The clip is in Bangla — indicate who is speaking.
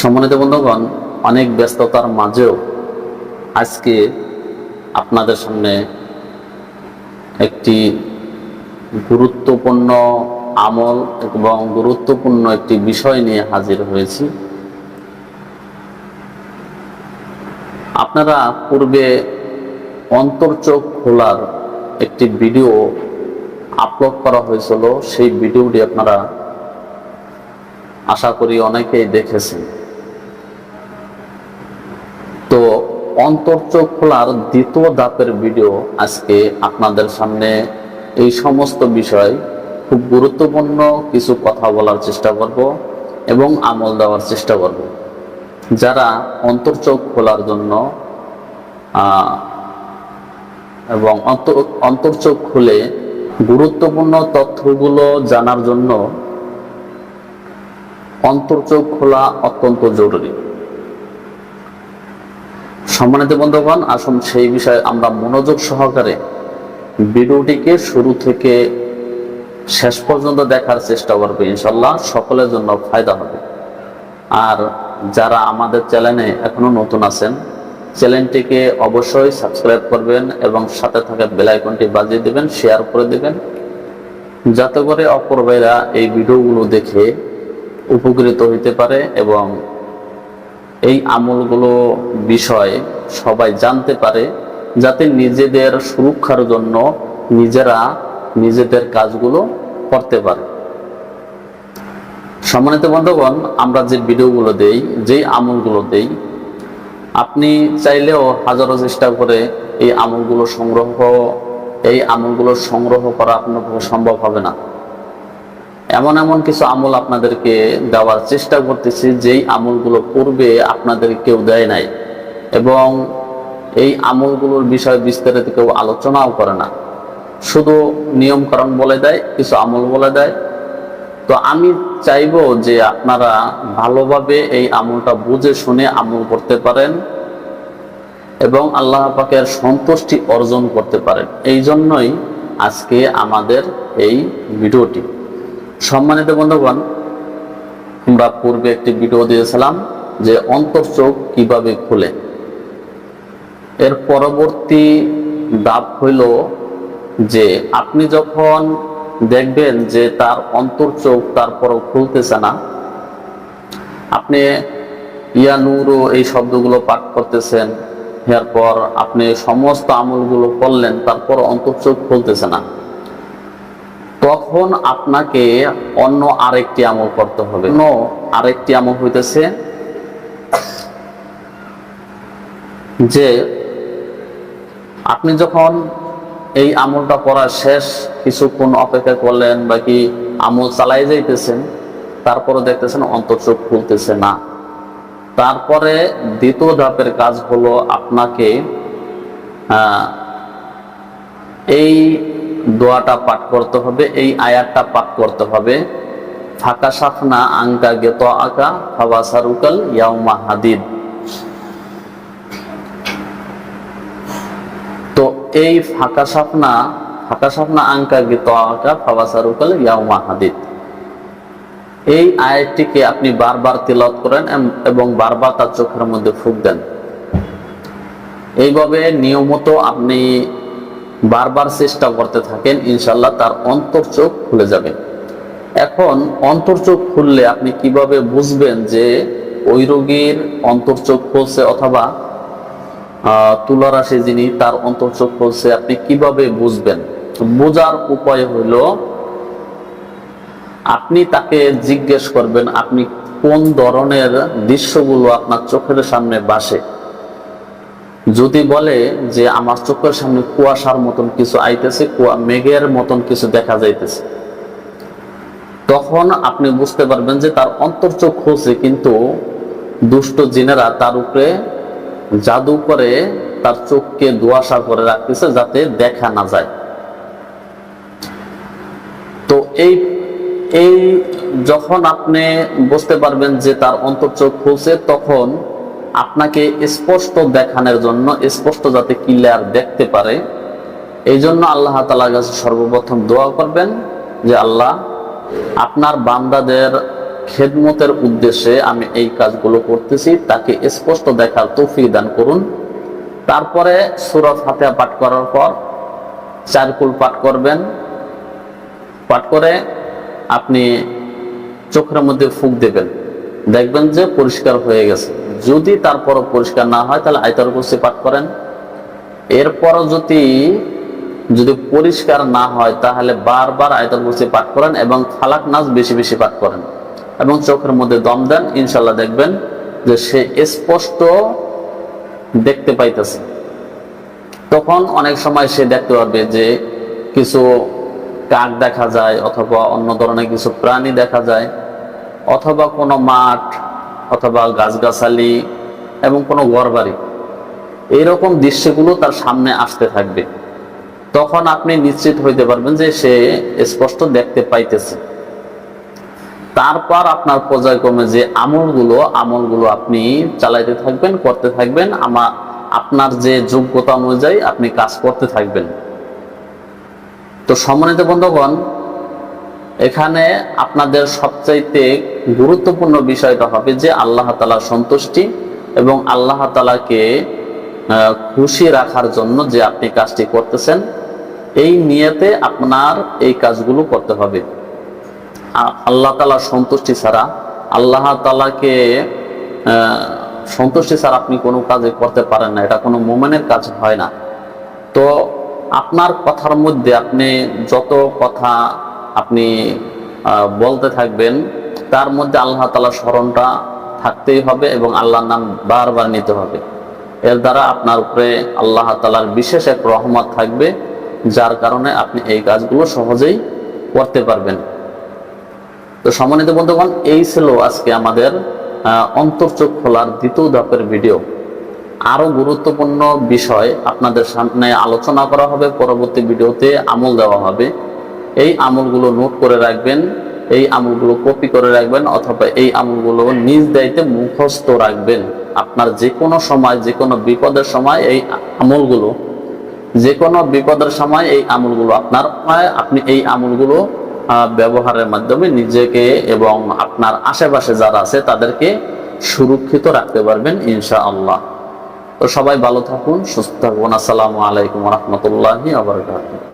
Speaker 1: সম্মানিত বন্ধুগণ, অনেক ব্যস্ততার মাঝেও আজকে আপনাদের সামনে একটি গুরুত্বপূর্ণ আমল এবং গুরুত্বপূর্ণ একটি বিষয় নিয়ে হাজির হয়েছি। আপনারা পূর্বে অন্তর্চোখ খোলার একটি ভিডিও আপলোড করা হয়েছিল, সেই ভিডিওটি আপনারা আশা করি অনেকেই দেখেছেন তো অন্তর্চোখ খোলার দ্বিতীয় ধাপের ভিডিও আজকে আপনাদের সামনে এই সমস্ত বিষয়, খুব গুরুত্বপূর্ণ কিছু কথা বলার চেষ্টা করব এবং আমল দেওয়ার চেষ্টা করব। যারা অন্তর্চোখ খোলার জন্য এবং অন্ত- অন্তর্চোখ খুলে গুরুত্বপূর্ণ তথ্যগুলো জানার জন্য অন্তর্চোখ খোলা অত্যন্ত জরুরি। সম্মানিত বন্ধুগণ, আসুন সেই বিষয়ে আমরা মনোযোগ সহকারে ভিডিওটিকে শুরু থেকে শেষ পর্যন্ত দেখার চেষ্টা করবে ইনশাল্লাহ সকলের জন্য ফায়দা হবে। আর যারা আমাদের চ্যানেলে এখনও নতুন আছেন, চ্যানেলটিকে অবশ্যই সাবস্ক্রাইব করবেন এবং সাথে থাকা বেল আইকনটি বাজিয়ে দেবেন, শেয়ার করে দেবেন, যাতে করে অপর এই ভিডিওগুলো দেখে উপকৃত হইতে পারে এবং এই আমলগুলো বিষয়ে সবাই জানতে পারে, যাতে নিজেদের সুরক্ষার জন্য নিজেরা নিজেদের কাজগুলো করতে পারে। সম্মানিত বন্ধুগণ, আমরা যে ভিডিওগুলো দেই, যেই আমলগুলো দেই, আপনি চাইলেও হাজারো চেষ্টা করে এই আমলগুলো সংগ্রহ, এই আমলগুলো সংগ্রহ করা আপনার সম্ভব হবে না। এমন এমন কিছু আমল আপনাদেরকে দেওয়ার চেষ্টা করতেছি, যেই আমলগুলো পূর্বে আপনাদের কেউ দেয় নাই। এবং এই আমলগুলোর বিষয়ে বিস্তারিত কেউ আলোচনাও করে না। শুধু নিয়মকরণ বলে দেয়, কিছু আমল বলে দেয়। তো আমি চাইব যে আপনারা ভালোভাবে এই আমলটা বুঝে শুনে আমল করতে পারেন এবং আল্লাহ পাকের সন্তুষ্টি অর্জন করতে পারেন। এই জন্যই আজকে আমাদের এই ভিডিওটি। সম্মানিত বন্ধুগণ, আমরা পূর্বে একটি ভিডিও দিয়েছিলাম যে অন্তর্চোখ কীভাবে খুলে। এর পরবর্তী ধাপ হইল যে আপনি যখন দেখবেন যে তার অন্তর্চোখ তারপরও খুলতেছে না, আপনি ইয়া নূরও এই শব্দগুলো পাঠ করতেছেন, এরপর আপনি সমস্ত আমলগুলো করলেন, তারপর অন্তর্চোখ খুলতেছে না। তখন আপনাকে অন্য আরেকটি আমল করতে হবে। অন্য আরেকটি আমল হইতেছে যে আপনি যখন এই আমলটা করা শেষ কিছুক্ষণ অপেক্ষা করলেন বা কি আমল চালাই যাইতেছেন তারপরে দেখতেছেন অন্তর অন্তর্চোখ খুলতেছে না। তারপরে দ্বিতীয় ধাপের কাজ হলো আপনাকে এই দোয়াটা পাঠ করতে হবে, এই আয়াতটা পাঠ করতে হবে। ফাঁকা সাফনা আঙ্কা গেত আকা ফাবাসারুকাল ইয়াউমা হাদিদ। তো এই ফাঁকা সাফনা ফাঁকা সাফনা আঙ্কা গীত আঁকা ফাবাসারুকাল ইয়াউমা হাদিদ। এই আয়াতটিকে আপনি বারবার তিলত করেন এবং বারবার তার চোখের মধ্যে ফুক দেন। এইভাবে নিয়মিত আপনি বারবার চেষ্টা করতে থাকেন ইনশাল্লাহ তার অন্তর চোখ খুলে যাবে। এখন অন্তর চোখ খুললে আপনি কীভাবে বুঝবেন যে ওই রোগীর অন্তর চোখ খুলছে অথবা তুলারাশি যিনি তার অন্তর্চোখ খুলছে, আপনি কীভাবে বুঝবেন? বোঝার উপায় হইল, আপনি তাকে জিজ্ঞেস করবেন, আপনি কোন ধরনের দৃশ্যগুলো আপনার চোখের সামনে বাসে? যদি বলে যে আমার চোখের সামনে কুয়াশার মতন কিছু আইতেছে, কুয়া মেঘের মতন কিছু দেখা যাইতেছে, তখন আপনি বুঝতে পারবেন যে তার অন্তর্চোখ খুলছে, কিন্তু দুষ্ট জিনেরা তার উপরে জাদু করে তার চোখকে দুয়াশা করে রাখতেছে যাতে দেখা না যায়। তো এই এই যখন আপনি বুঝতে পারবেন যে তার অন্তর্চোখ খুলছে, তখন আপনাকে স্পষ্ট দেখানোর জন্য, স্পষ্ট যাতে ক্লিয়ার দেখতে পারে। এই জন্য আল্লাহ তালার কাছে সর্বপ্রথম দোয়া করবেন যে, আল্লাহ, আপনার বান্দাদের খেদমতের উদ্দেশ্যে আমি এই কাজগুলো করতেছি, তাকে স্পষ্ট দেখার তৌফিক দান করুন। তারপরে সুরত ফাতিহা পাঠ করার পর চারকুল পাঠ করবেন। পাঠ করে আপনি চোখের মধ্যে ফুক দেবেন। দেখবেন যে পরিষ্কার হয়ে গেছে। যদি তারপরও পরিষ্কার না হয়, তাহলে আয়তার কুরসি পাঠ করেন। এরপরও যদি যদি পরিষ্কার না হয়, তাহলে বারবার আয়তাল কুরসি পাঠ করেন এবং ফালাক নাচ বেশি বেশি পাঠ করেন। এবং চোখের মধ্যে দম দেন ইনশাল্লাহ দেখবেন যে সে স্পষ্ট দেখতে পাইতেছে। তখন অনেক সময় সে দেখতে পারবে যে কিছু কাক দেখা যায় অথবা অন্য ধরনের কিছু প্রাণী দেখা যায়। অথবা কোনো মাঠ, অথবা গাছগাছালি এবং কোনো ঘরবাড়ি এইরকম দৃশ্যগুলো তার সামনে আসতে থাকবে। তখন আপনি নিশ্চিত হইতে পারবেন যে সে স্পষ্ট দেখতে পাইতেছে। তারপর আপনার পর্যায়ক্রমে যে আমলগুলো আমলগুলো আপনি চালাইতে থাকবেন, করতে থাকবেন আমার আপনার যে যোগ্যতা অনুযায়ী আপনি কাজ করতে থাকবেন। তো সম্মানিত বন্ধুগণ এখানে আপনাদের সবচাইতে গুরুত্বপূর্ণ বিষয়টা হবে যে আল্লাহ তালা সন্তুষ্টি এবং আল্লাহ তালাকে খুশি রাখার জন্য যে আপনি কাজটি করতেছেন, এই নিয়েতে আপনার এই কাজগুলো করতে হবে। আল্লাহ তালা সন্তুষ্টি ছাড়া, আল্লাহ তালাকে সন্তুষ্টি ছাড়া আপনি কোনো কাজে করতে পারেন না, এটা কোনো মোমেনের কাজ হয় না। তো আপনার কথার মধ্যে আপনি যত কথা আপনি বলতে থাকবেন, তার মধ্যে আল্লাহ তালা স্মরণটা থাকতেই হবে এবং আল্লাহর নাম বারবার নিতে হবে। এর দ্বারা আপনার উপরে আল্লাহ তালার বিশেষ এক রহমত থাকবে, যার কারণে আপনি এই কাজগুলো সহজেই করতে পারবেন। তো সম্মানিত বন্ধুগণ, এই ছিল আজকে আমাদের অন্তর্চোখ খোলার দ্বিতীয় ধাপের ভিডিও। আরও গুরুত্বপূর্ণ বিষয় আপনাদের সামনে আলোচনা করা হবে, পরবর্তী ভিডিওতে আমল দেওয়া হবে। এই আমলগুলো নোট করে রাখবেন, এই আমলগুলো কপি করে রাখবেন অথবা এই আমলগুলো নিজ দায়িত্বে মুখস্থ রাখবেন। আপনার যে কোনো সময় যে কোনো বিপদের সময় এই আমলগুলো যে কোনো বিপদের সময় এই আমলগুলো আপনার আপনি এই আমলগুলো ব্যবহারের মাধ্যমে নিজেকে এবং আপনার আশেপাশে যারা আছে তাদেরকে সুরক্ষিত রাখতে পারবেন ইনশা আল্লাহ তো সবাই ভালো থাকুন, সুস্থ থাকুন। আসসালামু আলাইকুম রহমতুল্লাহি আবরকাত